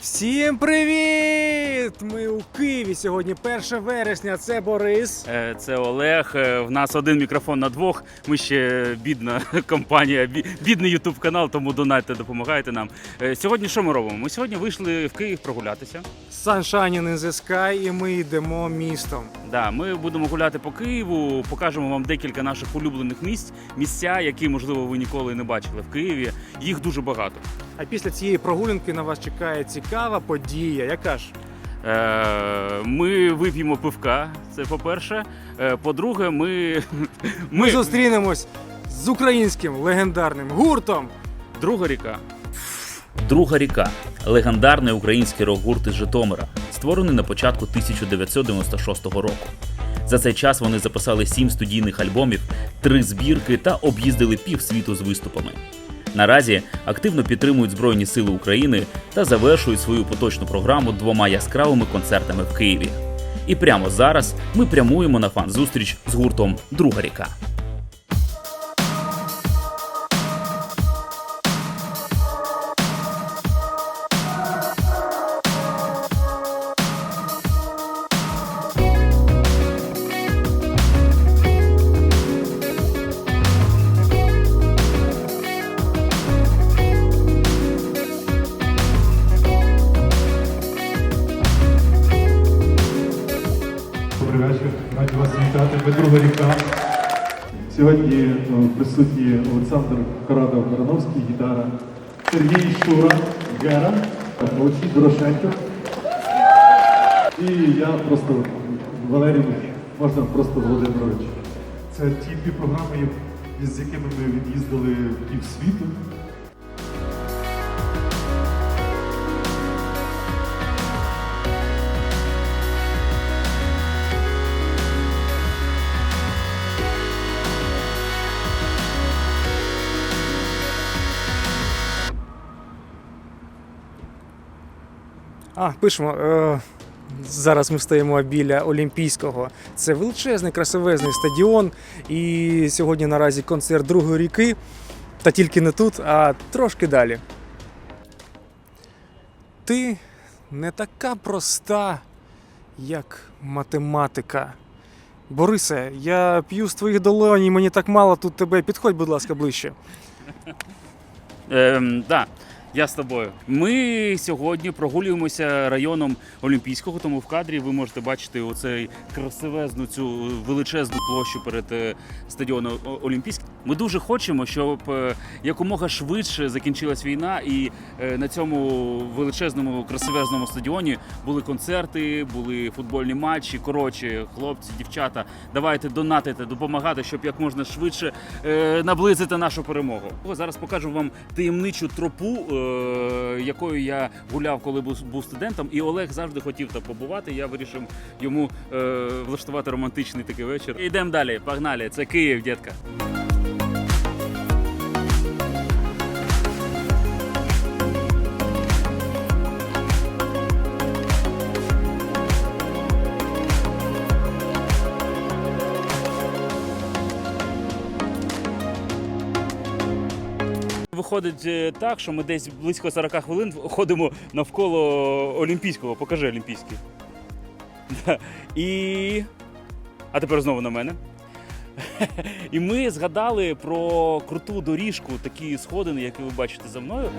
Всім привіт! Ми у Києві. Сьогодні 1 вересня. Це Борис. Е, Це Олег. Е, В нас один мікрофон на двох. Ми ще бідна компанія, бі- бідний Ютуб канал, тому донайте, допомагайте нам. Е, Сьогодні що ми робимо? Ми сьогодні вийшли в Київ прогулятися. Sunshine in the Sky і ми йдемо містом. Да, ми будемо гуляти по Києву, покажемо вам декілька наших улюблених місць, місця, які можливо ви ніколи не бачили в Києві. Їх дуже багато. А після цієї прогулянки на вас чекає цікава подія. Яка ж? Е, Ми вип'ємо пивка. Це по-перше. Е, По-друге, ми, Ми зустрінемось з українським легендарним гуртом. друга ріка. Друга ріка легендарний український рок-гурт із Житомира, створений на початку 1996 року. За цей час вони записали сім студійних альбомів, три збірки та об'їздили півсвіту з виступами. Наразі активно підтримують Збройні Сили України та завершують свою поточну програму двома яскравими концертами в Києві. І прямо зараз ми прямуємо на фан-зустріч з гуртом Друга ріка. Добрий раді вас вітати. Друга ріка. Сьогодні е, присутні Олександр Харадов Барановський, гітара, Сергій Шура, Гера, Олексій Дорошенко. І я просто Валерій, можна просто Володимирович. Це ті дві програми, з якими ми від'їздили в півсвіту. А, пишемо. Е, зараз ми стоїмо біля Олімпійського. Це величезний, красивезний стадіон. І сьогодні наразі концерт другої ріки. Та тільки не тут, а трошки далі. Ти не така проста, як математика. Борисе, я п'ю з твоїх долонь, мені так мало тут тебе. Підходь, будь ласка, ближче. Ем, я з тобою. Ми сьогодні прогулюємося районом Олімпійського, тому в кадрі ви можете бачити оцей красивезну цю величезну площу перед е, стадіоном О- Олімпійський. Ми дуже хочемо, щоб е, якомога швидше закінчилась війна, і е, на цьому величезному красивезному стадіоні були концерти, були футбольні матчі. Коротше, хлопці, дівчата, давайте донатити, допомагати, щоб як можна швидше наблизити нашу перемогу. Зараз покажу вам таємничу тропу, якою я гуляв, коли був, був студентом. І Олег завжди хотів там побувати. Я вирішив йому е, влаштувати романтичний такий вечір. Йдемо далі. Погнали! Це Київ, дітка. Виходить е, так, що ми десь близько 40 хвилин ходимо навколо Олімпійського. Покажи Олімпійський. І. А тепер знову на мене. І ми згадали про круту доріжку, такі сходини, які ви бачите за мною.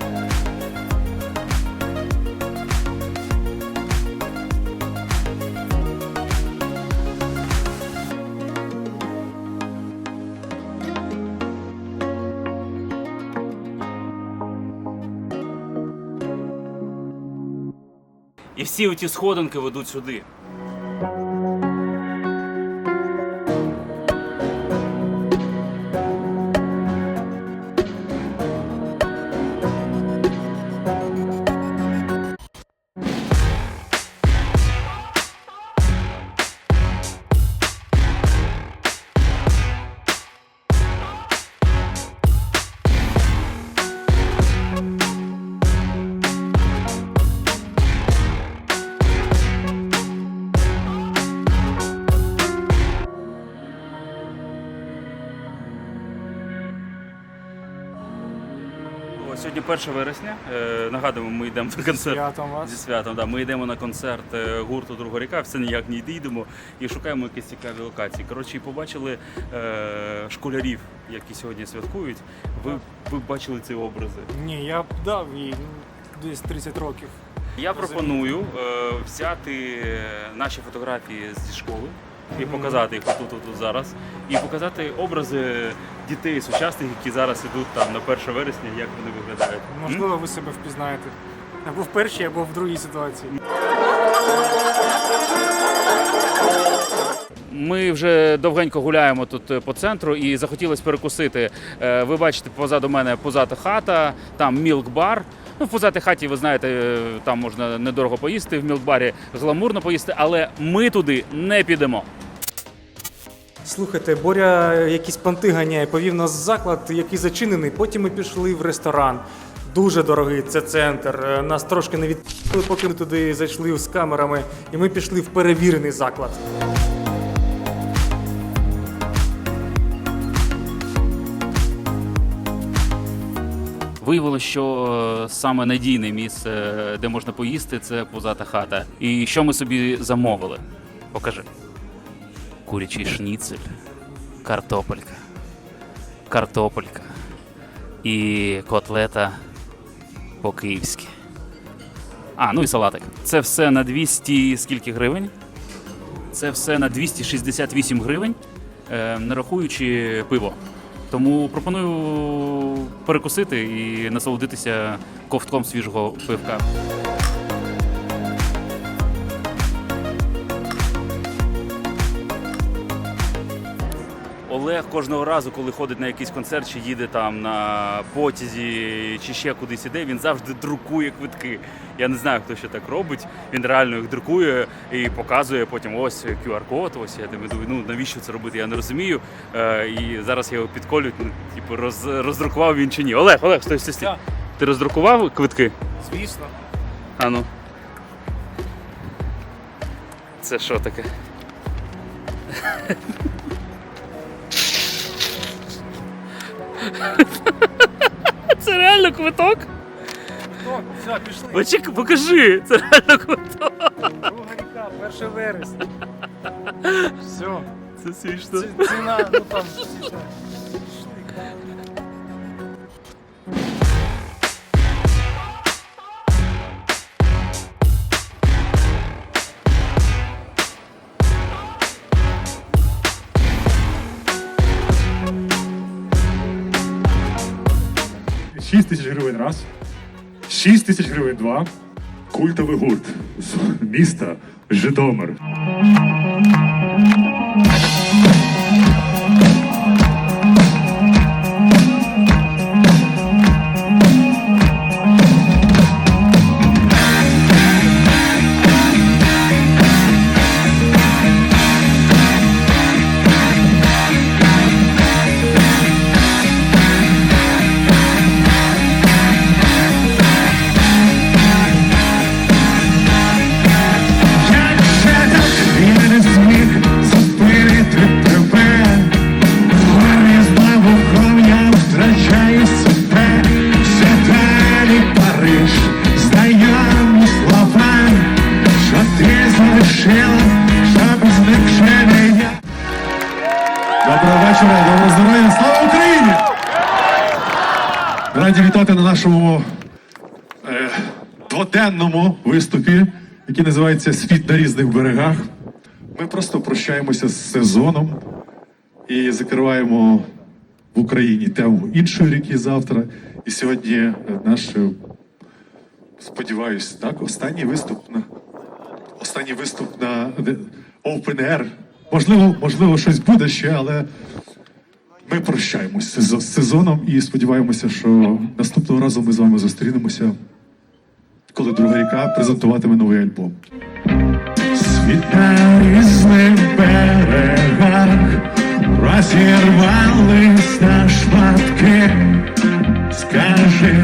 І всі оті сходинки ведуть сюди. 1 вересня. Е, Нагадуємо, ми йдемо на концерт. Святом вас. Зі святом, да. Ми йдемо на концерт е, гурту Друга ріка, все ніяк не йдемо і шукаємо якісь цікаві локації. Коротше, і побачили е, школярів, які сьогодні святкують. Ви, ви бачили ці образи. Ні, я б дав їй десь 30 років. Я пропоную е, взяти е, наші фотографії зі школи і показати їх отут, отут зараз, і показати образи дітей сучасних, які зараз ідуть там на 1 вересня, як вони виглядають. Можливо, ви себе впізнаєте. Або в першій, або в другій ситуації. Ми вже довгенько гуляємо тут е, по центру і захотілося перекусити. Е, Ви бачите, позаду мене позата хата, там мілк-бар. Ну, в позатій хаті, ви знаєте, е, там можна недорого поїсти, в мілк-барі гламурно поїсти, але ми туди не підемо. Слухайте, Боря якісь понти ганяє, повів нас в заклад, який зачинений. Потім ми пішли в ресторан. Дуже дорогий це центр. Е, Нас трошки не відпустили, поки ми туди зайшли з камерами, і ми пішли в перевірений заклад. Виявилося, що е, саме надійне місце, е, де можна поїсти, це позата хата. І що ми собі замовили? Покажи. Курячий шніцель, картопелька, картопелька і котлета по-київськи. А, ну і салатик. Це все на 200 скільки гривень? Це все на 268 гривень, не рахуючи пиво. Тому пропоную перекусити і насолодитися ковтком свіжого пивка. Кожного разу, коли ходить на якийсь концерт, чи їде там на потязі, чи ще кудись іде, він завжди друкує квитки. Я не знаю, хто ще так робить. Він реально їх друкує і показує потім ось QR-код. Ось я думаю, ну навіщо це робити? Я не розумію. Е, і зараз я його підколю, ну, типу, роз, роздрукував він чи ні. Олег, Олег, стой, стой, стой. Ти роздрукував квитки? Звісно. А ну. Це що таке? Це реально квиток? О, все, пішли. Очік, покажи! Це реально квиток. Друга ріка, 1 вересня. Все. Це смішно. Ці- Ціна, ну там. Пішли. Шість тисяч гривень раз. Шість тисяч гривень два. Культовий гурт з міста Житомир. Виступі, який називається Світ на різних берегах. Ми просто прощаємося з сезоном і закриваємо в Україні тему іншої ріки завтра. І сьогодні е, наш, е, сподіваюсь, так, останній виступ на останній виступ на де- Open Air. Можливо, можливо, щось буде ще, але ми прощаємося з сезоном і сподіваємося, що наступного разу ми з вами зустрінемося, коли друга ріка презентуватиме новий альбом. Світ на різних берегах розірвались на шматки. Скажи,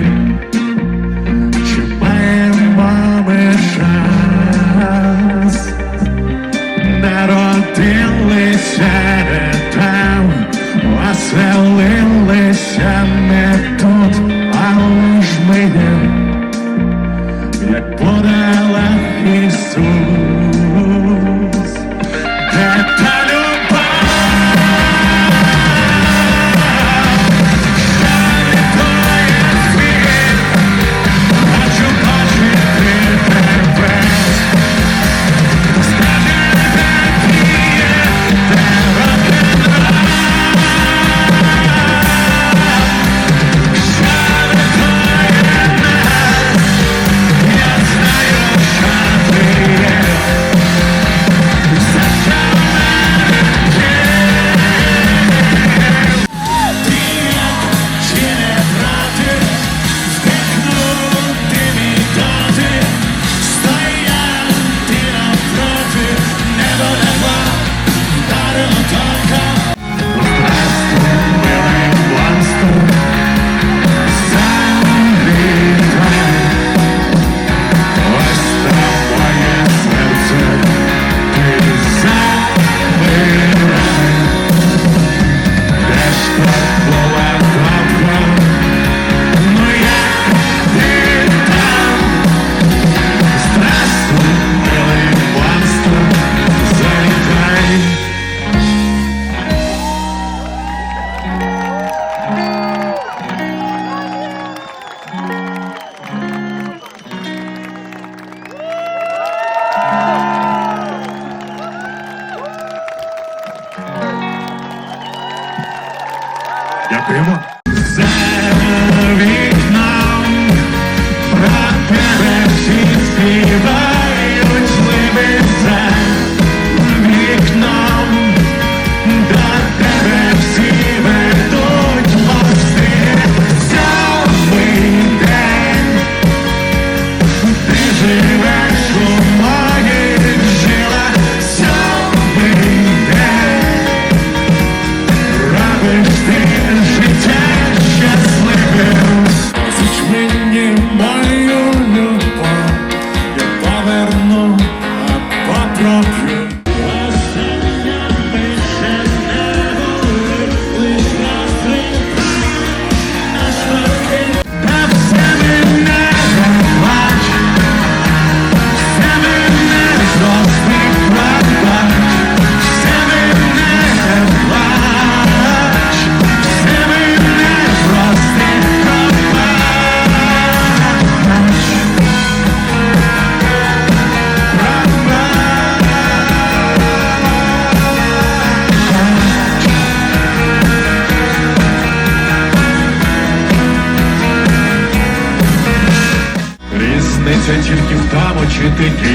Де Mary. Позич мені тому, чи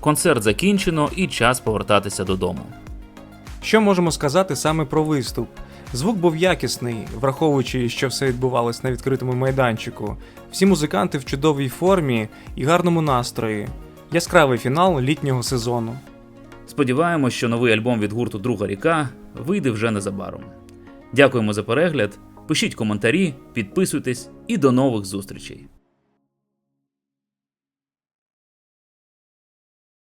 Концерт закінчено і час повертатися додому. Що можемо сказати саме про виступ? Звук був якісний, враховуючи, що все відбувалось на відкритому майданчику. Всі музиканти в чудовій формі і гарному настрої. Яскравий фінал літнього сезону. Сподіваємось, що новий альбом від гурту Друга ріка вийде вже незабаром. Дякуємо за перегляд. Пишіть коментарі, підписуйтесь і до нових зустрічей.